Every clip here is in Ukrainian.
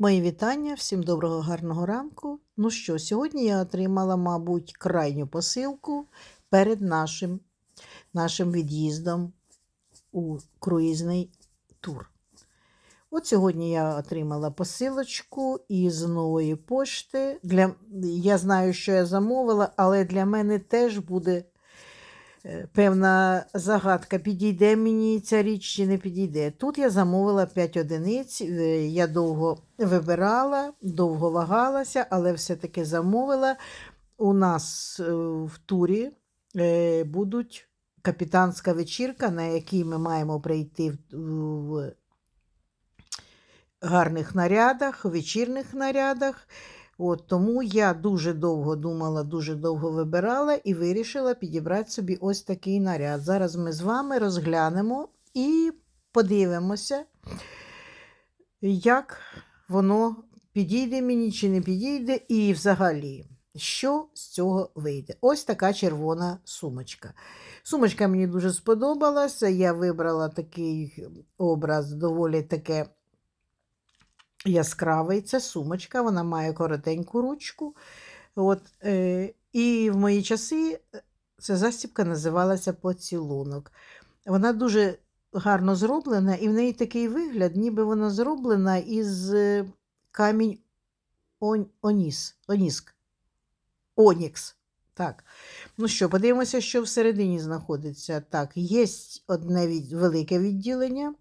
Мої вітання, всім доброго гарного ранку. Ну що, сьогодні я отримала, мабуть, крайню посилку перед нашим, нашим від'їздом у круїзний тур. От сьогодні я отримала посилочку із нової пошти. Для... Я знаю, що я замовила, але для мене теж буде певна загадка, підійде мені ця річ чи не підійде. Тут я замовила 5 одиниць, е, я довго вибирала, довго вагалася, але все-таки замовила. У нас е, в турі е, будуть капітанська вечірка, на якій ми маємо прийти в гарних нарядах, вечірних нарядах. От, тому я дуже довго думала, дуже довго вибирала і вирішила підібрати собі ось такий наряд. Зараз ми з вами розглянемо і подивимося, як воно підійде мені чи не підійде, і взагалі, що з цього вийде. Ось така червона сумочка. Сумочка мені дуже сподобалася. Я вибрала такий образ, доволі таке яскравий. Це сумочка, вона має коротеньку ручку. От, е, і в мої часи е, ця застібка називалася поцілунок. Вона дуже гарно зроблена, і в неї такий вигляд, ніби вона зроблена із е, камінь он, оніс, оніск. Онікс. Так. Ну що, подивимося, що всередині знаходиться. Так, є одне від, велике відділення,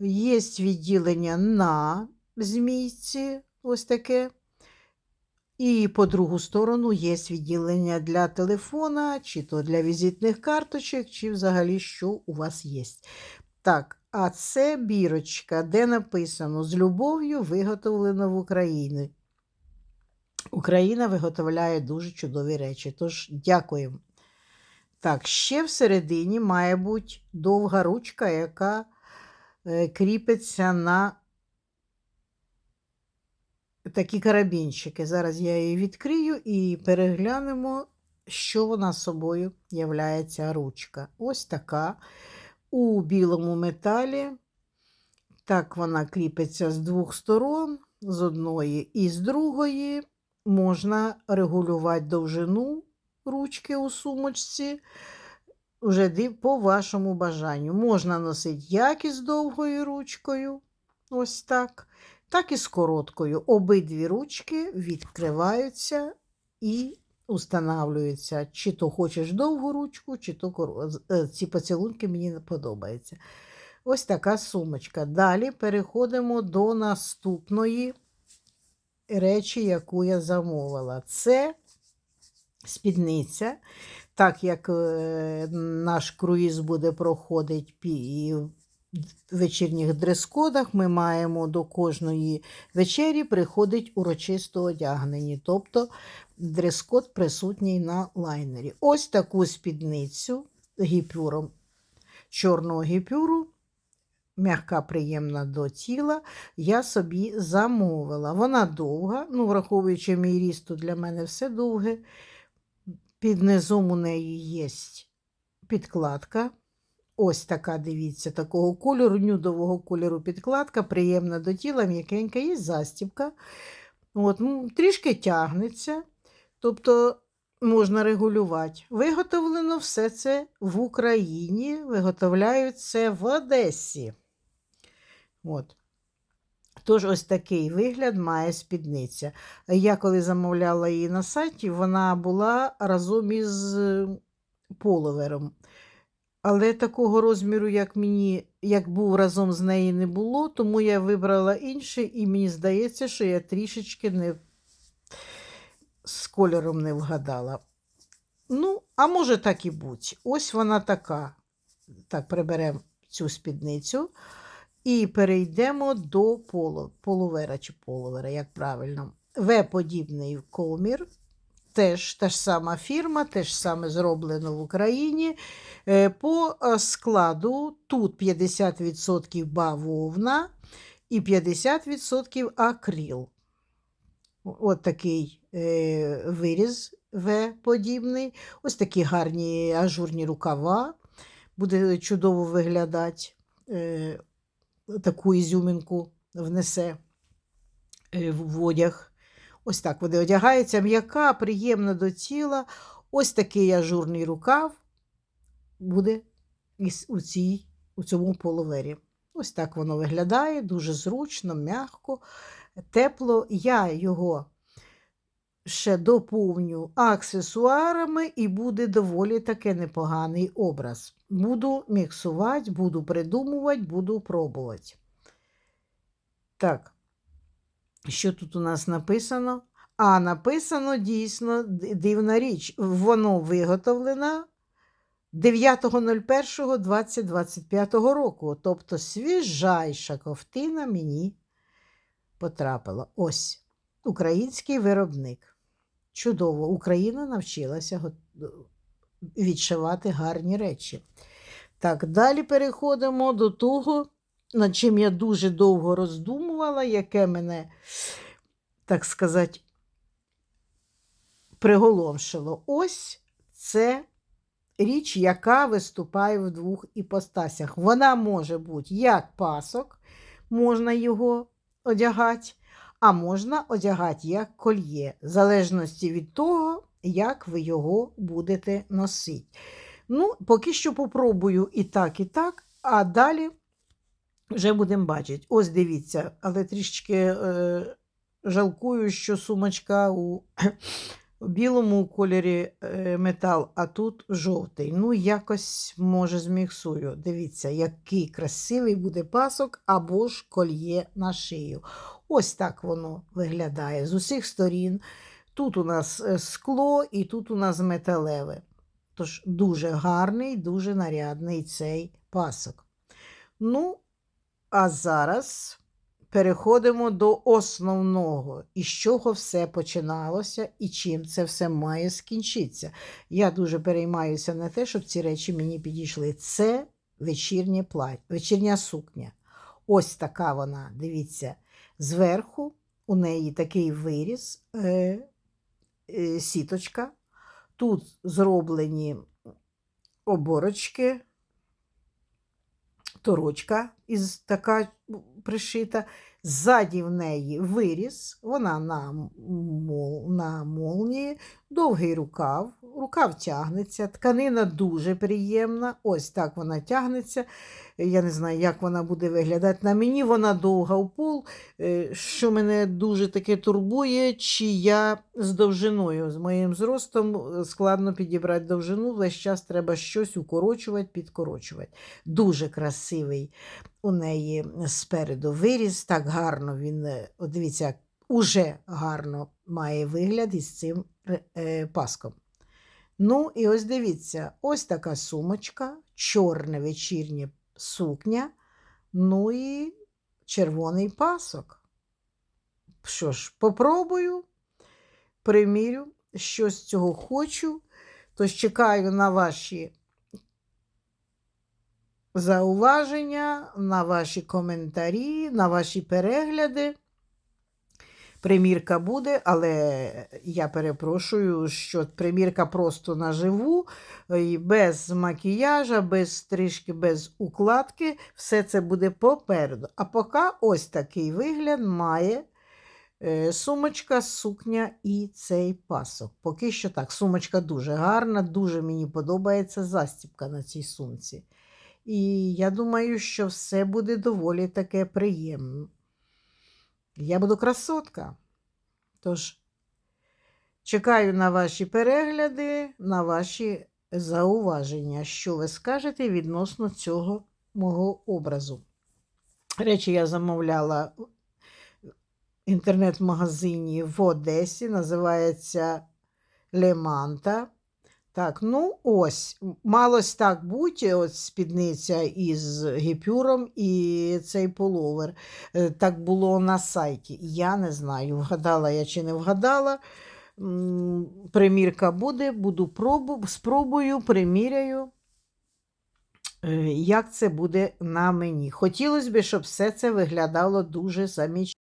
є відділення на змійці, ось таке. І по другу сторону є відділення для телефона, чи то для візитних карточок, чи взагалі що у вас є. Так, а це бірочка, де написано з любов'ю виготовлено в Україні. Україна виготовляє дуже чудові речі. Тож дякуємо. Так, ще всередині має бути довга ручка, яка е, кріпиться на такі карабінчики. Зараз я її відкрию і переглянемо, що вона собою являється ручка. Ось така у білому металі. Так вона кріпиться з двох сторон, з одної і з другої. Можна регулювати довжину ручки у сумочці. Вже по вашому бажанню. Можна носити як із довгою ручкою, ось так, так і з короткою. Обидві ручки відкриваються і устанавлюються. Чи то хочеш довгу ручку, чи то кор... ці поцілунки мені не подобаються. Ось така сумочка. Далі переходимо до наступної речі, яку я замовила. Це спідниця. Так як е, наш круїз буде проходити вечірніх дрес-кодах, ми маємо до кожної вечері приходить урочисто одягнені, тобто дрес-код присутній на лайнері. Ось таку спідницю гіпюром чорного гіпюру. М'яка, приємна до тіла, я собі замовила. Вона довга, ну, враховуючи мій ріст, то для мене все довге. Під низом у неї є підкладка. Ось така, дивіться, такого кольору, нюдового кольору підкладка, приємна до тіла, м'якенька, є застібка. От, ну, Трішки тягнеться, тобто можна регулювати. Виготовлено все це в Україні, виготовляють це в Одесі. От. Тож, ось такий вигляд має спідниця. Я коли замовляла її на сайті, вона була разом із половером. Але такого розміру, як мені, як був разом з нею, не було, тому я вибрала інший, і мені здається, що я трішечки не з кольором не вгадала. Ну, а може, так і бути. Ось вона така. Так, приберемо цю спідницю. І перейдемо до полу, полувера чи полувера, як правильно. В-подібний комір. Теж та ж сама фірма, теж саме зроблено в Україні. Е, по е, складу тут 50% бавовна і 50% акрил. От такий е, виріз В-подібний. Ось такі гарні ажурні рукава. Буде чудово виглядати таку ізюминку внесе. в одяг. Ось так вони одягаються. М'яка, приємна до тіла. Ось такий ажурний рукав буде у, цій, у цьому половері. Ось так воно виглядає, дуже зручно, м'яко, тепло. Я його ще доповню аксесуарами і буде доволі таки непоганий образ. Буду міксувати, буду придумувати, буду пробувати. Так, що тут у нас написано? А написано дійсно дивна річ. Воно виготовлено 9.01.2025 року. Тобто свіжайша ковтина мені потрапила. Ось український виробник. Чудово, Україна навчилася відшивати гарні речі. Так, далі переходимо до того, над чим я дуже довго роздумувала, яке мене, так сказати, приголомшило. Ось це річ, яка виступає в двох іпостасях. Вона може бути як пасок, можна його одягати, а можна одягати як кольє, в залежності від того, як ви його будете носити. Ну, поки що попробую і так, і так, а далі вже будемо бачити. Ось дивіться, але трішечки е, жалкую, що сумочка у білому кольорі е, метал, а тут жовтий. Ну, якось, може, зміксую. Дивіться, який красивий буде пасок або ж кольє на шию. Ось так воно виглядає з усіх сторін. Тут у нас е, скло і тут у нас металеве. Тож дуже гарний, дуже нарядний цей пасок. Ну, а зараз переходимо до основного, із чого все починалося і чим це все має скінчитися. Я дуже переймаюся на те, щоб ці речі мені підійшли. Це вечірнє плаття, вечірня сукня. Ось така вона, дивіться, зверху у неї такий виріз, е, е, сіточка. Тут зроблені оборочки, торочка із така пришита. Ззаді в неї виріз, вона на, мол, на молнії, довгий рукав, рукав тягнеться, тканина дуже приємна. Ось так вона тягнеться. Я не знаю, як вона буде виглядати. На мені вона довга в пол, е, що мене дуже таке турбує, чи я з довжиною, з моїм зростом е, складно підібрати довжину, весь час треба щось укорочувати, підкорочувати. Дуже красивий у неї спереду виріз, так гарно він, е, дивіться, уже гарно має вигляд із цим е, паском. Ну, і ось дивіться, ось така сумочка, чорне вечірнє сукня, ну і червоний пасок. Що ж, попробую, примірю, що з цього хочу. Тож чекаю на ваші зауваження, на ваші коментарі, на ваші перегляди. Примірка буде, але я перепрошую, що примірка просто наживу, і без макіяжа, без стрижки, без укладки. Все це буде попереду. А поки ось такий вигляд має е, сумочка, сукня і цей пасок. Поки що так. Сумочка дуже гарна, дуже мені подобається застібка на цій сумці. І я думаю, що все буде доволі таке приємно. Я буду красотка. Тож, чекаю на ваші перегляди, на ваші зауваження, що ви скажете відносно цього мого образу. Речі я замовляла в інтернет-магазині в Одесі, називається Леманта. Так, ну ось, малось так бути, от спідниця із гіпюром і цей половер. Е, Так було на сайті. Я не знаю, вгадала я чи не вгадала. Примірка буде, буду пробу, спробую, приміряю, е, як це буде на мені. Хотілося б, щоб все це виглядало дуже замічательно.